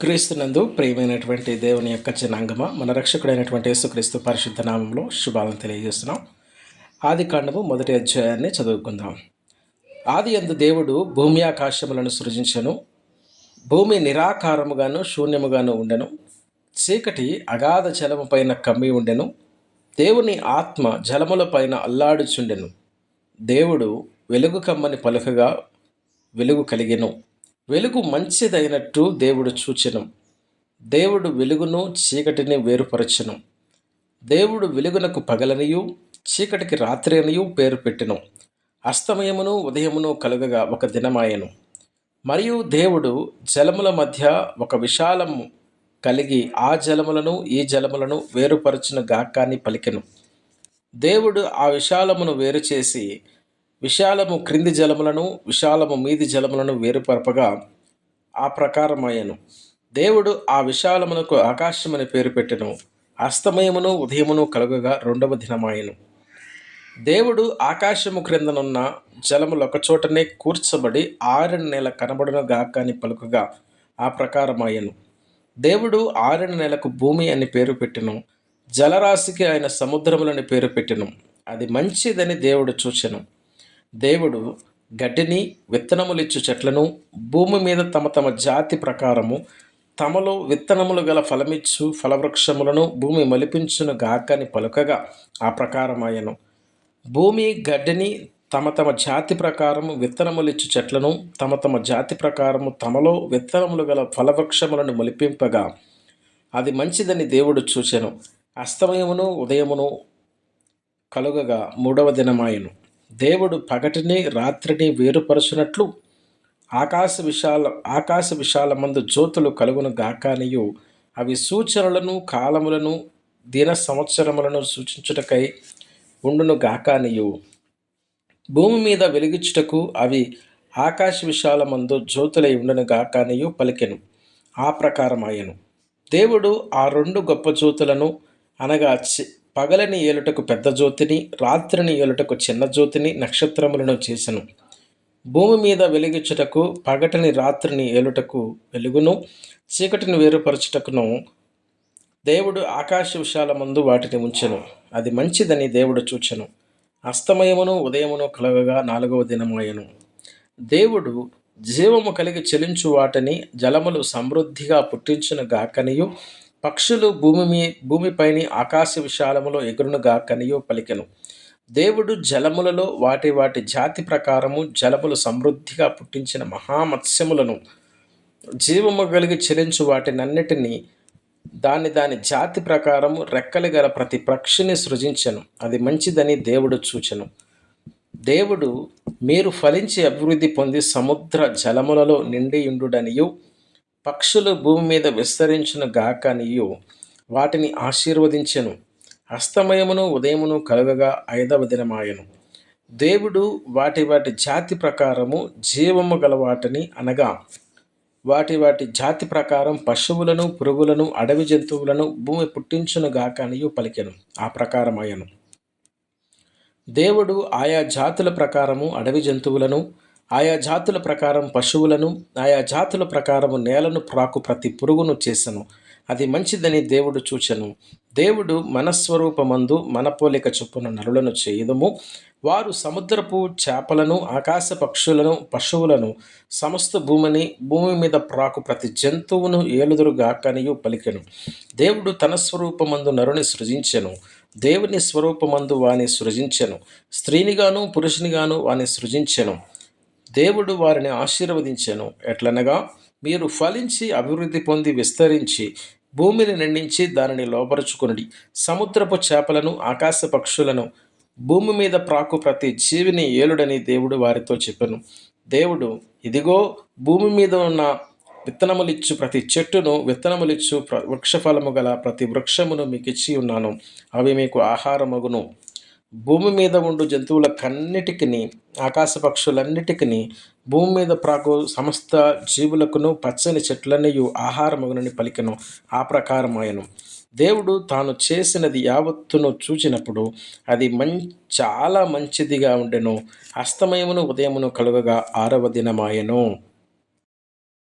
క్రీస్తునందు ప్రియమైనటువంటి దేవుని యొక్క జనాంగమ మన రక్షకుడైనటువంటి యేసుక్రీస్తు పరిశుద్ధ నామంలో శుభాలను తెలియజేస్తున్నాం. ఆది కాండము మొదటి అధ్యాయాన్ని చదువుకుందాం. ఆది అందు దేవుడు భూమి ఆకాశములను సృజించను భూమి నిరాకారముగాను శూన్యముగాను ఉండెను చీకటి అగాధ జలము పైన కమ్మి ఉండెను దేవుని ఆత్మ జలముల పైన అల్లాడుచుండెను. దేవుడు వెలుగు కమ్మని పలుకగా వెలుగు కలిగెను. వెలుగు మంచిదైనట్టు దేవుడు చూచెను. దేవుడు వెలుగును చీకటిని వేరుపరచెను. దేవుడు వెలుగునకు పగలనియు చీకటికి రాత్రి అనియు పేరు పెట్టెను. అస్తమయమును ఉదయమును కలుగగా ఒక దినమాయను. మరియు దేవుడు జలముల మధ్య ఒక విశాలము కలిగి ఆ జలములను ఈ జలములను వేరుపరచిన గాకాన్ని పలికెను. దేవుడు ఆ విశాలమును వేరు చేసి విశాలము క్రింది జలములను విశాలము మీది జలములను వేరుపరపగా ఆ ప్రకారమయ్యను దేవుడు ఆ విశాలమునకు ఆకాశమని పేరు పెట్టెను. అస్తమయమును ఉదయమును కలుగగా రెండవ దినమాయను. దేవుడు ఆకాశము క్రిందనున్న జలములు ఒకచోటనే కూర్చబడి ఆరు నెల కనబడును గాకాని పలుకగా ఆ ప్రకారమాయను దేవుడు ఆరు నెలకు భూమి అని పేరు పెట్టెను. జలరాశికి ఆయన సముద్రములని పేరు పెట్టెను. అది మంచిదని దేవుడు చూచెను. దేవుడు గడ్డిని విత్తనములిచ్చు చెట్లను భూమి మీద తమ తమ జాతి ప్రకారము తమలో విత్తనములు గల ఫలమిచ్చు ఫలవృక్షములను భూమి మలిపించును గాకని పలుకగా ఆ ప్రకారమాయను. భూమి గడ్డిని తమ తమ జాతి ప్రకారము విత్తనములిచ్చు చెట్లను తమ తమ జాతి ప్రకారము తమలో విత్తనములు గల ఫలవృక్షములను మొలిపింపగా అది మంచిదని దేవుడు చూచెను. అస్తమయమును ఉదయమును కలుగగా మూడవ దినమాయను. దేవుడు పగటిని రాత్రిని వేరుపరచునట్లు ఆకాశ విశాల ఆకాశ విశాలమందు జ్యోతులు కలుగును గాకానియు అవి సూచనలను కాలములను దిన సంవత్సరములను సూచించుటకై ఉండును గాకానియు భూమి మీద వెలిగించుటకు అవి ఆకాశ విశాలమందు జ్యోతులై ఉండును గాకానియు పలికెను. ఆ ప్రకారమాయను. దేవుడు ఆ రెండు గొప్ప జ్యోతులను అనగా చి- పగలని ఏలుటకు పెద్ద జ్యోతిని రాత్రిని ఏలుటకు చిన్న జ్యోతిని నక్షత్రములను చేసెను. భూమి మీద వెలిగించుటకు పగటిని రాత్రిని ఏలుటకు వెలుగును చీకటిని వేరుపరచుటకును దేవుడు ఆకాశ విశాలమందు వాటిని ఉంచెను. అది మంచిదని దేవుడు చూచెను. అస్తమయమును ఉదయమును కలగగా నాలుగవ దినమాయను దేవుడు జీవము కలిగి చెలించు వాటిని జలములు సమృద్ధిగా పుట్టించును గాకనియు పక్షులు భూమి మీ భూమిపైని ఆకాశ విశాలములో ఎగురునుగా కనియో పలికెను. దేవుడు జలములలో వాటి వాటి జాతి ప్రకారము జలములు సమృద్ధిగా పుట్టించిన మహామత్స్యములను జీవము కలిగి చెలించు వాటినన్నిటినీ దాని దాని జాతి ప్రకారము రెక్కలు గల ప్రతి పక్షిని సృజించను. అది మంచిదని దేవుడు చూచెను. దేవుడు మీరు ఫలించి అభివృద్ధి పొంది సముద్ర జలములలో నిండియుండుడనియు పక్షులు భూమి మీద విస్తరించిన గాకనియు వాటిని ఆశీర్వదించెను. అస్తమయమును ఉదయమును కలుగగా ఐదవ దినమాయను. దేవుడు వాటి వాటి జాతి ప్రకారము జీవము గల వాటిని అనగా వాటి వాటి జాతి ప్రకారం పశువులను పురుగులను అడవి జంతువులను భూమి పుట్టించును గాకనియు పలికెను. ఆ ప్రకారమయ్యను దేవుడు ఆయా జాతుల ప్రకారము అడవి జంతువులను ఆయా జాతుల ప్రకారం పశువులను ఆయా జాతుల ప్రకారము నేలను ప్రాకు ప్రతి పురుగును చేసెను. అది మంచిదని దేవుడు చూచెను. దేవుడు మనస్వరూపమందు మన పోలిక చొప్పున నరులను చేయదము. వారు సముద్రపు చేపలను ఆకాశ పక్షులను పశువులను సమస్త భూమిని భూమి మీద ప్రాకు ప్రతి జంతువును ఏలుదురుగా కనియు పలికెను. దేవుడు తన స్వరూపమందు నరుని సృజించెను. దేవుని స్వరూపమందు వాని సృజించెను. స్త్రీనిగాను పురుషునిగాను వాని సృజించెను. దేవుడు వారిని ఆశీర్వదించెను. ఎట్లనగా మీరు ఫలించి అభివృద్ధి పొంది విస్తరించి భూమిని నిండించి దానిని లోపరుచుకునుడి సముద్రపు చేపలను ఆకాశ పక్షులను భూమి మీద ప్రాకు ప్రతి జీవిని ఏలుడని దేవుడు వారితో చెప్పను. దేవుడు ఇదిగో భూమి మీద ఉన్న విత్తనములిచ్చు ప్రతి చెట్టును విత్తనములిచ్చు వృక్షఫలము గల ప్రతి వృక్షమును మీకు ఇచ్చి ఉన్నాను. అవి మీకు ఆహారమగును. భూమి మీద ఉండు జంతువులకన్నిటికీ ఆకాశ పక్షులన్నిటికీ భూమి మీద ప్రాకు సమస్త జీవులకును పచ్చని చెట్లనియు ఆహారమగునని పలికెను ఆ ప్రకారమాయను. దేవుడు తాను చేసినది యావత్తును చూచినప్పుడు అది మం చాలా మంచిదిగా ఉండెను. అస్తమయమును ఉదయమును కలుగగా ఆరవ దినమాయను.